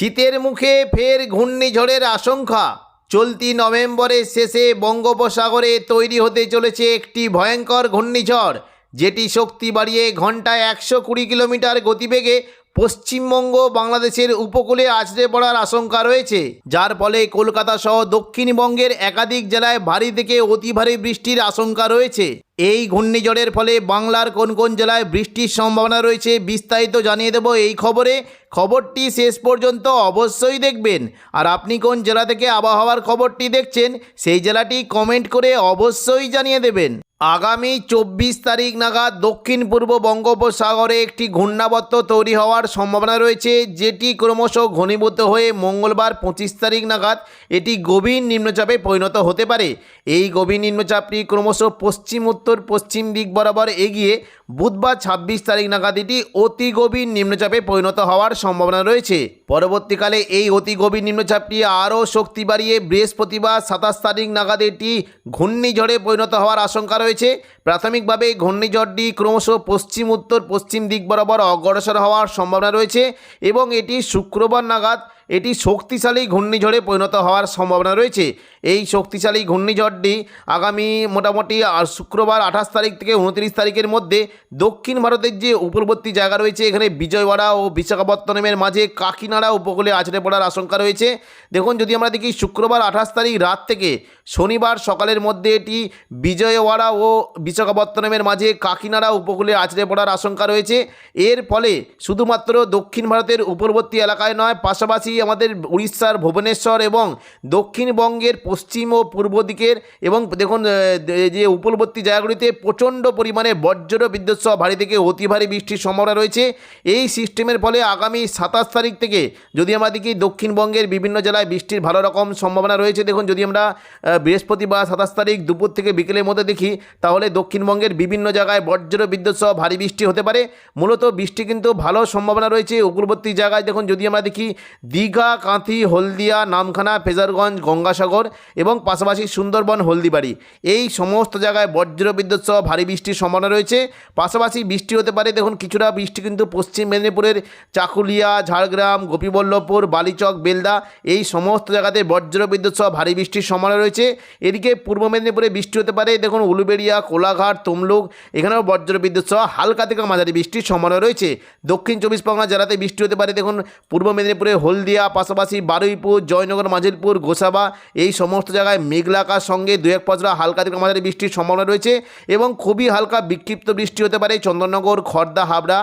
শীতের মুখে ফের ঘূর্ণিঝড়ের আশঙ্কা। চলতি নভেম্বরের শেষে বঙ্গোপসাগরে তৈরি হতে চলেছে একটি ভয়ঙ্কর ঘূর্ণিঝড়, যেটি শক্তি বাড়িয়ে ঘন্টায় একশো কুড়ি কিলোমিটার গতিবেগে পশ্চিমবঙ্গ বাংলাদেশের উপকূলে আছড়ে পড়ার আশঙ্কা রয়েছে। যার ফলে কলকাতা সহ দক্ষিণবঙ্গের একাধিক জেলায় ভারী থেকে অতি ভারী বৃষ্টির আশঙ্কা রয়েছে। এই ঘূর্ণিঝড়ের ফলে বাংলার কোন কোন জেলায় বৃষ্টির সম্ভাবনা রয়েছে বিস্তারিত জানিয়ে দেব এই খবরে। খবরটি শেষ পর্যন্ত অবশ্যই দেখবেন। আর আপনি কোন জেলা থেকে আবহাওয়ার খবরটি দেখছেন, সেই জেলাটি কমেন্ট করে অবশ্যই জানিয়ে দেবেন। আগামী চব্বিশ তারিখ নাগাদ দক্ষিণ পূর্ব বঙ্গোপসাগরে একটি ঘূর্ণাবর্ত তৈরি হওয়ার সম্ভাবনা রয়েছে, যেটি ক্রমশ ঘনীভূত হয়ে মঙ্গলবার পঁচিশ তারিখ নাগাদ এটি গভীর নিম্নচাপে পরিণত হতে পারে। এই গভীর নিম্নচাপটি ক্রমশ পশ্চিম উত্তর পশ্চিম দিক বরাবর এগিয়ে বুধবার ছাব্বিশ তারিখ নাগাদ এটি অতি গভীর নিম্নচাপে পরিণত হওয়ার সম্ভাবনা রয়েছে। পরবর্তীকালে এই অতি গভীর নিম্নচাপটি আরও শক্তি বাড়িয়ে বৃহস্পতিবার সাতাশ তারিখ নাগাদ এটি ঘূর্ণিঝড়ে পরিণত হওয়ার আশঙ্কা রয়েছে। প্রাথমিকভাবে ঘূর্ণিঝড়টি ক্রমশ পশ্চিম, উত্তর, পশ্চিম দিক বরাবর অগ্রসর হওয়ার সম্ভাবনা রয়েছে এবং এটি শুক্রবার নাগাদ এটি শক্তিশালী ঘূর্ণিঝড়ে পরিণত হওয়ার সম্ভাবনা রয়েছে। এই শক্তিশালী ঘূর্ণিঝড়টি আগামী মোটামুটি আর শুক্রবার আঠাশ তারিখ থেকে উনত্রিশ তারিখের মধ্যে দক্ষিণ ভারতের যে উপকূলবর্তী জায়গা রয়েছে, এখানে বিজয়ওয়াড়া ও বিশাখাপত্তনমের মাঝে কাকিনাড়া উপকূলে আছড়ে পড়ার আশঙ্কা রয়েছে। দেখুন, যদি আমরা দেখি শুক্রবার আঠাশ তারিখ রাত থেকে শনিবার সকালের মধ্যে এটি বিজয়ওয়াড়া ও বিশাখাপত্তনমের মাঝে কাকিনাড়া উপকূলে আছড়ে পড়ার আশঙ্কা রয়েছে। এর ফলে শুধুমাত্র দক্ষিণ ভারতের উপরবর্তী এলাকায় নয়, পাশাপাশি আমাদের উড়িষ্যার ভুবনেশ্বর এবং দক্ষিণবঙ্গের পশ্চিম ও পূর্ব দিকের এবং দেখুন যে উপকূলবর্তী জায়গাগুলিতে প্রচণ্ড পরিমাণে বজ্র বিদ্যুৎ সহ ভারী থেকে অতি ভারী বৃষ্টির সম্ভাবনা রয়েছে। এই সিস্টেমের ফলে আগামী সাতাশ তারিখ থেকে যদি আমরা দেখি দক্ষিণবঙ্গের বিভিন্ন জেলায় বৃষ্টির ভালো রকম সম্ভাবনা রয়েছে, দেখুন যদি আমরা বৃহস্পতিবার সাতাশ তারিখ দুপুর থেকে বিকেলের মধ্যে দেখি, তাহলে দক্ষিণবঙ্গের বিভিন্ন জায়গায় বজ্র বিদ্যুৎ সহ ভারী বৃষ্টি হতে পারে। মূলত বৃষ্টি কিন্তু ভালো সম্ভাবনা রয়েছে উপকূলবর্তী জায়গায়। দেখুন যদি আমরা দেখি দীঘা, কাঁথি, হলদিয়া, নামখানা, ফেজারগঞ্জ, গঙ্গাসাগর এবং পাশাপাশি সুন্দরবন, হলদিবাড়ি, এই সমস্ত জায়গায় বজ্র বিদ্যুৎ সহ ভারী বৃষ্টির সম্ভাবনা রয়েছে। পাশাপাশি বৃষ্টি হতে পারে, দেখুন কিছুটা বৃষ্টি কিন্তু পশ্চিম মেদিনীপুরের চাকুলিয়া, ঝাড়গ্রাম গোপীবল্লভপুর, বালিচক, বেলদা এই সমস্ত জায়গাতে বজ্র বিদ্যুৎ সহ ভারী বৃষ্টির সম্ভাবনা রয়েছে। এদিকে পূর্ব মেদিনীপুরে বৃষ্টি হতে পারে। দেখুন, উলুবেড়িয়া, কোলাঘাট, তমলুক, এখানেও বজ্র বিদ্যুৎ সহ হালকা থেকে মাঝারি বৃষ্টির সম্ভাবনা রয়েছে। দক্ষিণ চব্বিশ পরগনা জেলাতে বৃষ্টি হতে পারে। দেখুন, পূর্ব মেদিনীপুরে হলদিয়া, পাশাপাশি বারুইপুর, জয়নগর মাঝিরপুর গোসাবা এই সমস্ত জায়গায় মেঘলাকার সঙ্গে দু এক পচরা হালকা থেকে মাঝারি বৃষ্টির সম্ভাবনা রয়েছে এবং খুবই হালকা বিক্ষিপ্ত বৃষ্টি হতে পারে। চন্দননগর, খর্দা, হাবড়া।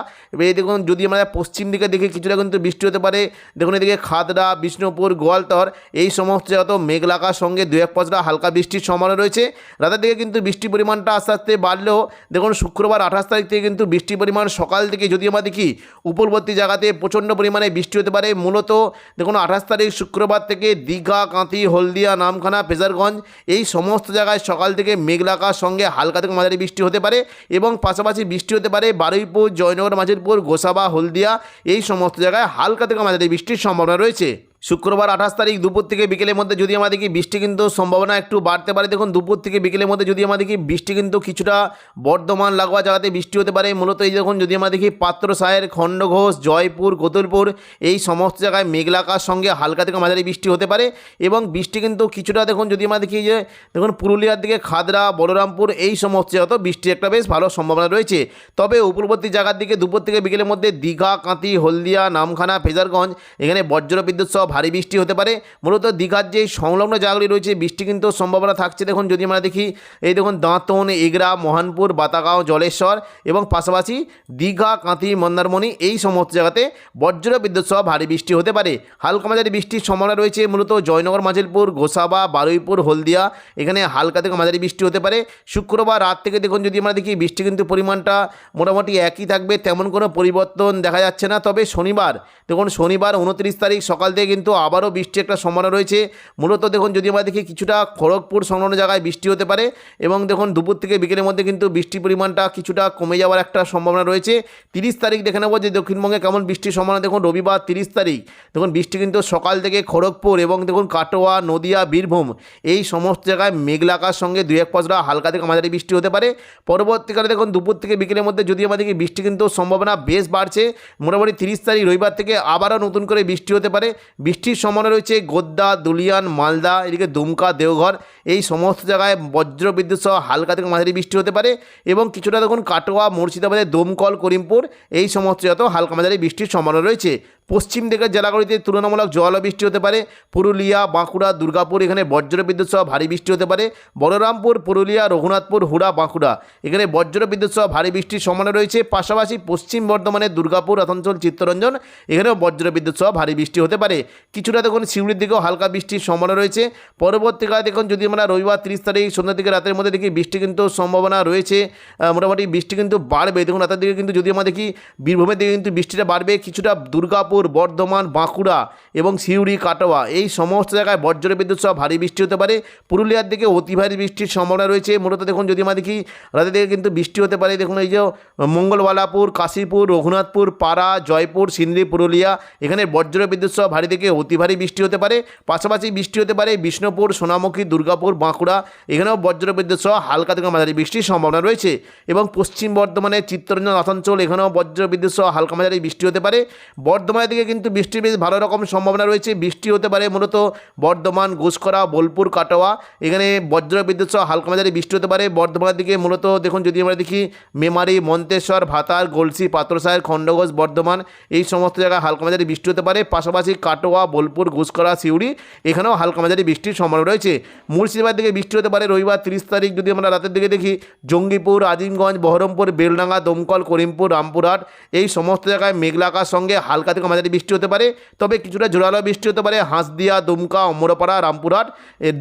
এই দেখুন, যদি আমরা পশ্চিম দিকে দেখি, কিছুটা কিন্তু বৃষ্টি হতে পারে। দেখুন এদিকে খাদড়া বিষ্ণুপুর গোয়ালতর এই সমস্ত জায়গাতেও মেঘলা আকাশ সঙ্গে দু এক পচরা হালকা বৃষ্টির সম্ভাবনা রয়েছে। রাতের দিকে কিন্তু বৃষ্টির পরিমাণটা আস্তে আস্তে বাড়লেও দেখুন শুক্রবার আঠাশ তারিখ থেকে কিন্তু বৃষ্টির পরিমাণ সকাল থেকে যদি আমরা দেখি উপরবর্তী জায়গাতে প্রচণ্ড পরিমাণে বৃষ্টি হতে পারে। মূলত দেখুন আঠাশ তারিখ শুক্রবার থেকে দীঘা, কাঁথি, হলদিয়া, নামখানা পেজারগঞ্জ এই সমস্ত জায়গায় সকাল থেকে মেঘলাকার সঙ্গে হালকা থেকে মাঝারি বৃষ্টি হতে পারে এবং পাশাপাশি বৃষ্টি হতে পারে বারুইপুর, জয়নগর, মাঝিরপুর, গোসাবা, হলদিয়া এই সমস্ত জায়গায় হালকা থেকে মাঝারি বৃষ্টির সম্ভাবনা রয়েছে। শুক্রবার আঠাশ তারিখ দুপুর থেকে বিকেলের মধ্যে যদি দেখি বৃষ্টি কিন্তু সম্ভাবনা একটু বাড়তে পারে। দেখুন, দুপুর থেকে বিকেলের মধ্যে যদি দেখি বৃষ্টি কিন্তু কিছুটা বর্ধমান, লাগোয়া জায়গাতে বৃষ্টি হতে পারে। মূলত এই দেখুন যদি আমরা দেখি পাত্রসায়ের খণ্ডঘোষ, জয়পুর কোতুলপুর এই সমস্ত জায়গায় মেঘলাকার সঙ্গে হালকা থেকে মাঝারি বৃষ্টি হতে পারে এবং বৃষ্টি কিন্তু কিছুটা দেখুন যদি আমরা দেখি যে দেখুন, পুরুলিয়ার দিকে খাদরা, বলরামপুর এই সমস্ত জায়গাতেও বৃষ্টির একটা বেশ ভালো সম্ভাবনা রয়েছে। তবে উপকূলবর্তী জায়গার দিকে দুপুর থেকে বিকেলের মধ্যে দীঘা কাঁতি হলদিয়া, নামখানা, ফেজারগঞ্জ, এখানে বজ্র বিদ্যুৎ সহ ভারী বৃষ্টি হতে পারে। মূলত দীঘার যে সংলগ্ন জায়গাগুলি রয়েছে, বৃষ্টি কিন্তু সম্ভাবনা থাকছে। দেখুন, যদি আমরা দেখি, এই দেখুন, দাঁতন, এগরা, মহানপুর, বাতাগাঁও, জলেশ্বর এবং পাশাপাশি দীঘা, কাঁথি, মন্দারমণি এই সমস্ত জায়গাতে বজ্র বিদ্যুৎ সহ ভারী বৃষ্টি হতে পারে। হালকা মাঝারি বৃষ্টির সম্ভাবনা রয়েছে। মূলত জয়নগর মাঝিলপুর গোসাবা, বারুইপুর, হলদিয়া এখানে হালকা থেকে মাঝারি বৃষ্টি হতে পারে। শুক্রবার রাত থেকে দেখুন, যদি আমরা দেখি, বৃষ্টি কিন্তু পরিমাণটা মোটামুটি একই থাকবে, তেমন কোনো পরিবর্তন দেখা যাচ্ছে না। তবে শনিবার, দেখুন, শনিবার উনত্রিশ তারিখ সকাল থেকে কিন্তু আবারও বৃষ্টি একটা সম্ভাবনা রয়েছে। মূলত দেখুন, যদি আমরা দেখি কিছুটা খড়গপুর সংলগ্ন জায়গায় বৃষ্টি হতে পারে এবং দেখুন, দুপুর থেকে বিকেলের মধ্যে কিন্তু বৃষ্টির পরিমাণটা কিছুটা কমে যাওয়ার একটা সম্ভাবনা রয়েছে। তিরিশ তারিখ দেখে নেব যে দক্ষিণবঙ্গে কেমন বৃষ্টির সম্ভাবনা। দেখুন, রবিবার তিরিশ তারিখ, দেখুন, বৃষ্টি কিন্তু সকাল থেকে খড়গপুর এবং দেখুন, কাটোয়া, নদিয়া, বীরভূম এই সমস্ত জায়গায় মেঘলা আকাশ সঙ্গে দুই এক পশরা হালকা থেকে মাঝারি বৃষ্টি হতে পারে। পরবর্তীকালে দেখুন, দুপুর থেকে বিকেলের মধ্যে যদি আমাদেরকে বৃষ্টি কিন্তু সম্ভাবনা বেশ বাড়ছে। মোটামুটি তিরিশ তারিখ রবিবার থেকে আবারও নতুন করে বৃষ্টি হতে পারে। বৃষ্টির সম্ভাবনা রয়েছে গোদ্দা দুলিয়ান মালদা এদিকে দুমকা দেওঘর এই সমস্ত জায়গায় বজ্র বিদ্যুৎ সহ হালকা থেকে মাঝারি বৃষ্টি হতে পারে এবং কিছুটা দেখুন কাটোয়া, মুর্শিদাবাদের দমকল, করিমপুর, এই সমস্ত যত হালকা মাঝারি বৃষ্টির সম্ভাবনা রয়েছে। পশ্চিম দিকের জেলাগুলিতে তুলনামূলক জল বৃষ্টি হতে পারে। পুরুলিয়া, বাঁকুড়া, দুর্গাপুর এখানে বজ্র বিদ্যুৎ সহ ভারী বৃষ্টি হতে পারে। বলরামপুর, পুরুলিয়া, রঘুনাথপুর, হুড়া, বাঁকুড়া এখানে বজ্র বিদ্যুৎ সহ ভারী বৃষ্টির সম্ভাবনা রয়েছে। পাশাপাশি পশ্চিম বর্ধমানের দুর্গাপুর আসানসোল চিত্তরঞ্জন এখানেও বজ্র বিদ্যুৎ সহ ভারী বৃষ্টি হতে পারে। কিছুটা দেখুন শিউড়ির দিকেও হালকা বৃষ্টির সম্ভাবনা রয়েছে। পরবর্তীকালে দেখুন যদি রবিবার তিরিশ তারিখ সন্ধ্যা থেকে রাতের মধ্যে দেখি বৃষ্টি কিন্তু সম্ভাবনা রয়েছে। মোটামুটি বৃষ্টি কিন্তু বাড়বে। দেখুন, রাতের দিকে কিন্তু যদি আমরা দেখি বীরভূমের দিকে কিন্তু বৃষ্টিটা বাড়বে। কিছুটা দুর্গাপুর, বর্ধমান, বাঁকুড়া এবং সিউড়ি, কাটোয়া এই সমস্ত জায়গায় বজ্র বিদ্যুৎ সহ ভারী বৃষ্টি হতে পারে। পুরুলিয়ার দিকে অতি ভারী বৃষ্টির সম্ভাবনা রয়েছে। মূলত দেখুন, যদি আমরা দেখি রাতের দিকে কিন্তু বৃষ্টি হতে পারে। দেখুন, এই যে মঙ্গলবালাপুর, কাশীপুর, রঘুনাথপুর, পাড়া, জয়পুর সিন্দ্রি পুরুলিয়া এখানে বজ্র বিদ্যুৎ সহ ভারী থেকে অতি ভারী বৃষ্টি হতে পারে। পাশাপাশি বৃষ্টি হতে পারে বিষ্ণুপুর, সোনামুখী দুর্গাপুর বাঁকুড়া, এখানেও বজ্র বিদ্যুৎ সহ হালকা থেকে মাঝারি বৃষ্টির সম্ভাবনা রয়েছে। এবং পশ্চিম বর্ধমানের চিত্তরঞ্জন আসানসোল এখানেও বজ্র বিদ্যুৎ সহ হালকা মাঝারি বৃষ্টি হতে পারে। বর্ধমানের দিকে কিন্তু বৃষ্টির বেশ ভালো রকম সম্ভাবনা রয়েছে। বৃষ্টি হতে পারে মূলত বর্ধমান ঘুষকরা বোলপুর, কাটোয়া। এখানে বজ্র বিদ্যুৎ সহ হালকা মাঝারি বৃষ্টি হতে পারে। বর্ধমানের দিকে মূলত দেখুন, যদি আমরা দেখি মেমারি, মন্তেশ্বর, ভাতার, গলসি, পাত্রসাহের, খণ্ডঘোষ, বর্ধমান, এই সমস্ত জায়গায় হালকা মাঝারি বৃষ্টি হতে পারে। পাশাপাশি কাটোয়া, বোলপুর ঘুষকরা সিউড়ি, এখানেও হালকা মাঝারি বৃষ্টির সম্ভাবনা রয়েছে। মুর্শিদাবাদ দিকে বৃষ্টি হতে পারে। রবিবার তিরিশ তারিখ যদি আমরা রাতের দিকে দেখি, জঙ্গিপুর, আজিমগঞ্জ, বহরমপুর, বেলডাঙ্গা, দমকল, করিমপুর, রামপুরহাট, এই সমস্ত জায়গায় মেঘলাকার সঙ্গে হালকা থেকে মাঝারি বৃষ্টি হতে পারে। তবে কিছুটা জোরালো বৃষ্টি হতে পারে হাঁসদিয়া, দুমকা, অমরপাড়া, রামপুরহাট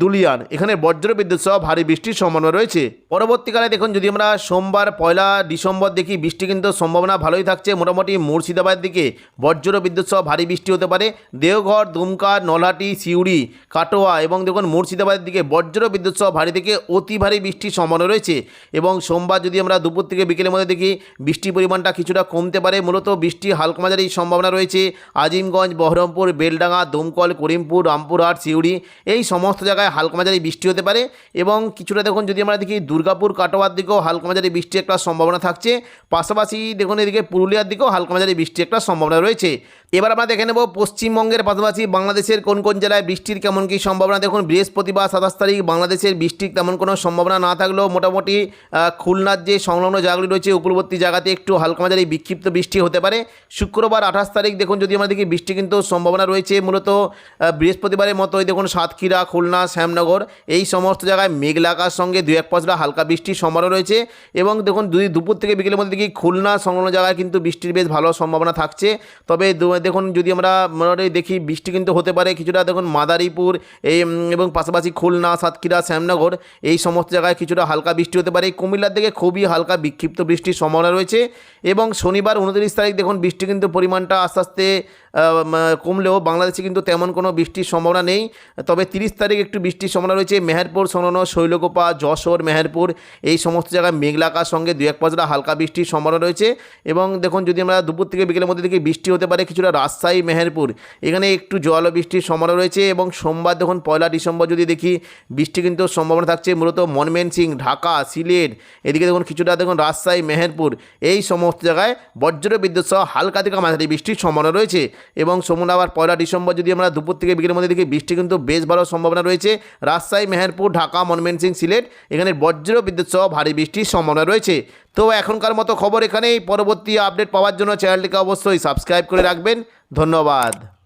দুলিয়ান। এখানে বজ্র বিদ্যুৎ সহ ভারী বৃষ্টির সম্ভাবনা রয়েছে। পরবর্তীকালে দেখুন, যদি আমরা সোমবার পয়লা ডিসেম্বর দেখি, বৃষ্টি কিন্তু সম্ভাবনা ভালোই থাকছে। মোটামুটি মুর্শিদাবাদ দিকে বজ্র বিদ্যুৎ সহ ভারী বৃষ্টি হতে পারে। দেওঘর, দুমকা, নলহাটি, সিউড়ি, কাটোয়া এবং দেখুন, মুর্শিদাবাদের দিকে বজ্র বিদ্যুৎ সহ ভারী থেকে অতি ভারী বৃষ্টির সম্ভাবনা রয়েছে এবং সোমবার যদি আমরা দুপুর থেকে বিকেলের মধ্যে দেখি, বৃষ্টির পরিমাণটা কিছুটা কমতে পারে। মূলত বৃষ্টি হালকা মাঝারি সম্ভাবনা রয়েছে। আজিমগঞ্জ, বহরমপুর, বেলডাঙ্গা, দমকল, করিমপুর, রামপুরহাট, সিউড়ি এই সমস্ত জায়গায় হালকা মাঝারি বৃষ্টি হতে পারে এবং কিছুটা দেখুন, যদি আমরা দেখি দুর্গাপুর, কাটোয়ার দিকেও হালকা মাঝারি বৃষ্টি একটা সম্ভাবনা থাকছে। পাশাপাশি দেখুন, এদিকে পুরুলিয়ার দিকেও হালকা মাঝারি বৃষ্টি একটা সম্ভাবনা রয়েছে। এবার আমরা দেখে নেব পশ্চিমবঙ্গের পাশাপাশি বাংলাদেশের কোন কোন জেলায় বৃষ্টির কেমন কী সম্ভাবনা। দেখুন, বৃহস্পতিবার সাতাশ তারিখ বাংলাদেশের বৃষ্টির তেমন কোনো সম্ভাবনা না থাকলেও মোটামুটি খুলনার যে সংলগ্ন জায়গাগুলি রয়েছে উপকূলবর্তী জায়গাতে একটু হালকা মাঝারি বিক্ষিপ্ত বৃষ্টি হতে পারে। শুক্রবার আঠাশ তারিখ দেখুন, যদি আমরা দেখি বৃষ্টি কিন্তু সম্ভাবনা রয়েছে, মূলত বৃহস্পতিবারের মতোই দেখুন, সাতক্ষীরা, খুলনা, শ্যামনগর, এই সমস্ত জায়গায় মেঘলাকার সঙ্গে দু এক পশলা হালকা বৃষ্টির সম্ভাবনা রয়েছে। এবং দেখুন, দুই দুপুর থেকে বিকেলের মধ্যে দেখি খুলনা সংলগ্ন জায়গায় কিন্তু বৃষ্টির বেশ ভালো সম্ভাবনা থাকছে। তবে দেখুন, যদি আমরা মোটামুটি দেখি বৃষ্টি কিন্তু হতে পারে, কিছুটা দেখুন মাদারীপুর, এই এবং পাশাপাশি খুলনা সাতক্ষীরা, শ্যামনগর, এই সমস্ত জায়গায় কিছুটা হালকা বৃষ্টি হতে পারে। কুমিল্লার দিকে খুবই হালকা বিক্ষিপ্ত বৃষ্টির সম্ভাবনা রয়েছে এবং শনিবার উনত্রিশ তারিখ দেখুন, বৃষ্টি কিন্তু পরিমাণটা আস্তে আস্তে কমলেও বাংলাদেশে কিন্তু তেমন কোনো বৃষ্টির সম্ভাবনা নেই। তবে তিরিশ তারিখ একটু বৃষ্টির সম্ভাবনা রয়েছে। মেহেরপুর সংলগ্ন শৈলকোপা, যশোর, মেহেরপুর, এই সমস্ত জায়গায় মেঘলাকার সঙ্গে দু এক পাঁচটা হালকা বৃষ্টির সম্ভাবনা রয়েছে। এবং দেখুন, যদি আমরা দুপুর থেকে বিকেলের মধ্যে দেখি, বৃষ্টি হতে পারে কিছুটা রাজশাহী, মেহেরপুর। এখানে একটু জল বৃষ্টির সম্ভাবনা রয়েছে এবং সোমবার দেখুন, পয়লা ডিসেম্বর যদি দেখি বৃষ্টি কিন্তু সম্ভাবনা থাকছে। মূলত মনমেন সিং, ঢাকা, সিলেট, এদিকে দেখুন কিছুটা দেখুন রাজশাহী, মেহেরপুর, এই সমস্ত জায়গায় বজ্র বিদ্যুৎ সহ হালকা থেকে মাঝারি বৃষ্টির সম্ভাবনা রয়েছে। এবং সোমবার আবার পয়লা ডিসেম্বর যদি আমরা দুপুর থেকে বিকেলের মধ্যে দেখি, বৃষ্টি কিন্তু বেশ ভালো সম্ভাবনা রয়েছে। রাজশাহী, মেহেরপুর, ঢাকা মনমেন সিং, সিলেট, এখানে বজ্র বিদ্যুৎ সহ ভারী বৃষ্টির সম্ভাবনা রয়েছে। তো এখনকার মতো খবর এখানেই। পরবর্তী আপডেট পাওয়ার জন্য চ্যানেলটিকে অবশ্যই সাবস্ক্রাইব করে রাখবেন। ধন্যবাদ।